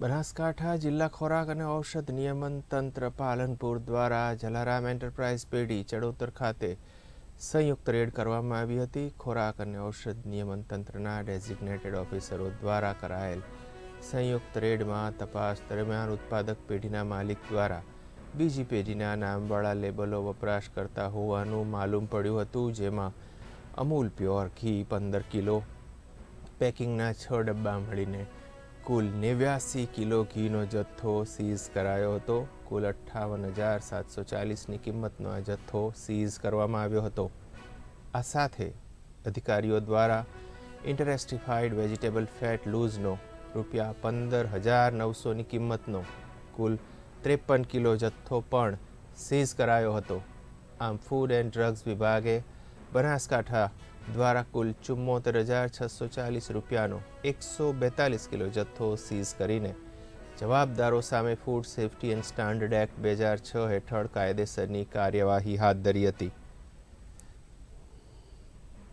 બનાસકાંઠા જિલ્લા ખોરાક અને ઔષધ નિયમન તંત્ર પાલનપુર દ્વારા જલારામ એન્ટરપ્રાઇઝ પેઢી ચડોતર ખાતે સંયુક્ત રેડ કરવામાં આવી હતી. ખોરાક અને ઔષધ નિયમન તંત્રના ડેઝિગ્નેટેડ ઓફિસરો દ્વારા કરાયેલ સંયુક્ત રેડમાં તપાસ દરમિયાન ઉત્પાદક પેઢીના માલિક દ્વારા બીજી પેઢીના નામવાળા લેબલો વપરાશ કરતા હોવાનું માલુમ પડ્યું હતું, જેમાં અમૂલ પ્યોર ઘી પંદર કિલો, પેકિંગના છ ડબ્બા મળીને કુલ નેવ્યાસી કિલો ઘીનો જથ્થો સીઝ કરાયો હતો. કુલ અઠ્ઠાવન હજાર સાતસો ચાલીસની કિંમતનો આ જથ્થો સીઝ કરવામાં આવ્યો હતો. આ સાથે અધિકારીઓ દ્વારા ઇન્ટરેસ્ટિફાઈડ વેજીટેબલ ફેટ લૂઝનો રૂપિયા પંદર હજાર નવસોની કિંમતનો કુલ ત્રેપન કિલો જથ્થો પણ સીઝ કરાયો હતો. આમ ફૂડ એન્ડ ડ્રગ્સ વિભાગે બનાસકાંઠા દ્વારા કુલ ચુમ્મોતેર હજાર છસો ચાલીસ રૂપિયાનો એકસો બેતાલીસ કિલો જથ્થો સીઝ કરીને જવાબદારો સામે Food Safety and Standard Act બે હજાર છ હેઠળ કાયદેસરની કાર્યવાહી હાથ ધરી હતી.